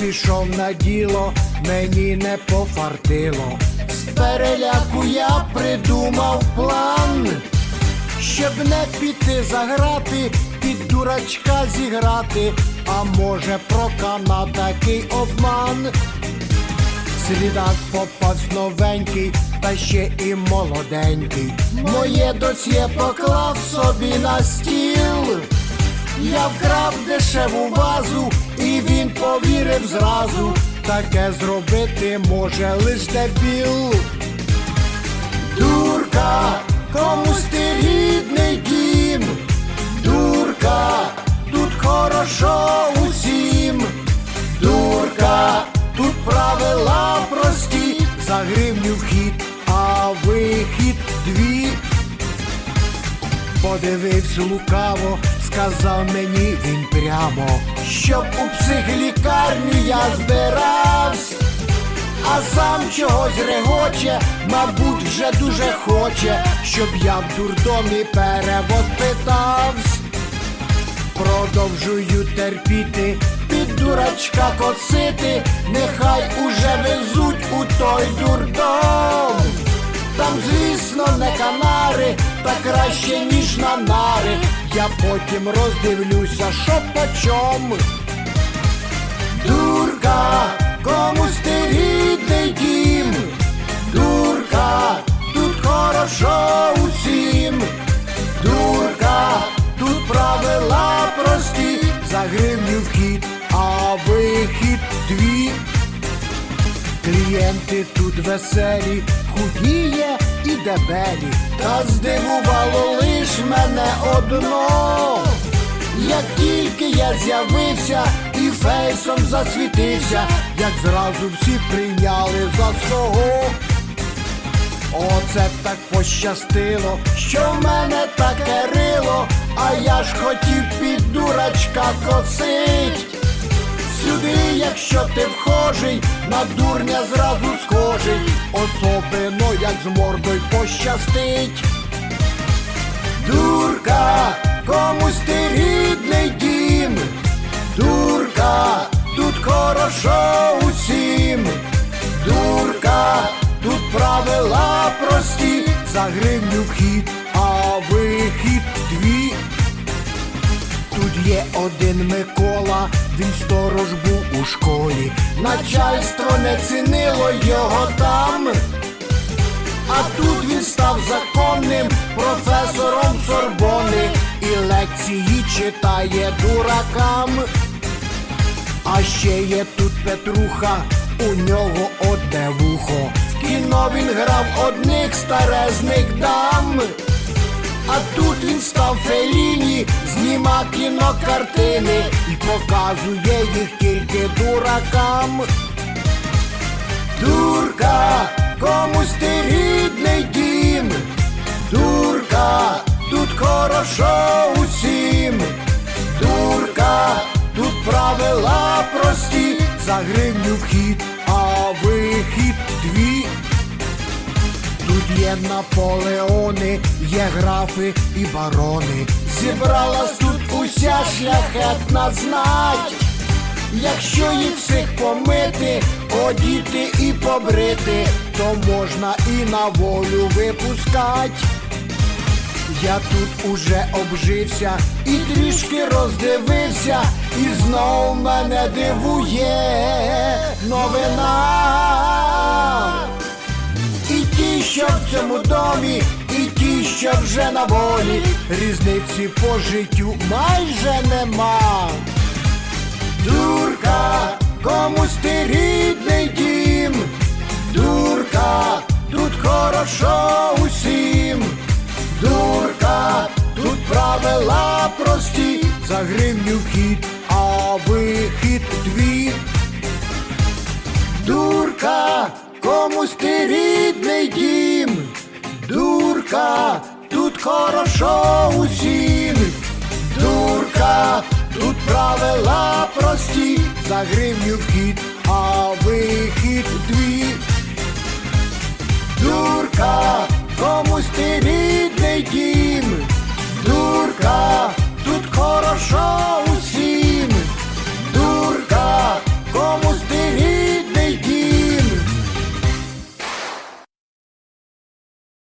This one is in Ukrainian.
пішов на діло, мені не пофартило. З переляку я придумав план, щоб не піти заграти, під дурачка зіграти, а може прокана такий обман. Слідак попавсь новенький, та ще і молоденький. Моє доцє поклав собі на стіл. Я вкрав дешеву вазу, він повірив зразу. Таке зробити може лиш дебіл. Дурка, комусь ти рідний дім. Дурка, тут хорошо усім. Дурка, тут правила прості, за гривню вхід, а вихід дві. Подивився лукаво, сказав мені він прямо, щоб у психлікарню я збирався, а сам чогось регоче, мабуть, вже дуже хоче, щоб я в дурдомі перевод питавсь. Продовжую терпіти, під дурачка коцити, нехай уже везуть у той дурдом. Там, звісно, не канари, та краще, ніж на нари. Я потім роздивлюся, що почом. Дурка, комусь ти рідний дім. Дурка, тут хорошо усім. Дурка, тут правила прості, за гривню вхід, а вихід дві. Клієнти тут веселі, худіє і дебелі, та здивувало лиш мене одно. Як тільки я з'явився і фейсом засвітився, як зразу всі прийняли за свого. Оце так пощастило, що в мене таке рило, а я ж хотів під дурачка косить. Сюди, якщо ти вхожий, на дурня зразу схожий, особливо як з мордою пощастить. Дурка, комусь ти рідний дім. Дурка, тут хорошо усім. Дурка, тут правила прості, за гривню вхід, а вихід дві. Тут є один Микола, він сторож був у школі. Начальство не цінило його там. А тут він став законним професором Сорбони і лекції читає дуракам. А ще є тут Петруха, у нього одне вухо. В кіно він грав одних старезних дам. А тут він став Феліні, зніма кінокартини і показує їх тільки дуракам. Дурка, комусь ти рідний дім. Дурка, тут хорошо усім. Дурка, тут правила прості, за гривню вхід, а вихід дві. Є Наполеони, є графи і барони. Зібралась тут уся шляхетна знать. Якщо їх всіх помити, одіти і побрити, то можна і на волю випускать. Я тут уже обжився і трішки роздивився, і знов мене дивує новина. Що в цьому домі, і ті, що вже на волі, різниці по життю майже нема. Дурка, комусь ти рідний дім. Дурка, тут хорошо усім. Дурка, тут правила прості, за гривню вхід, а вихід дві. Дурка, комусь ти рідний дім. Дурка, тут хорошо усім. Дурка, тут правила прості, за гривню кіт, а вихід дві. Дурка, комусь ти рідний дім.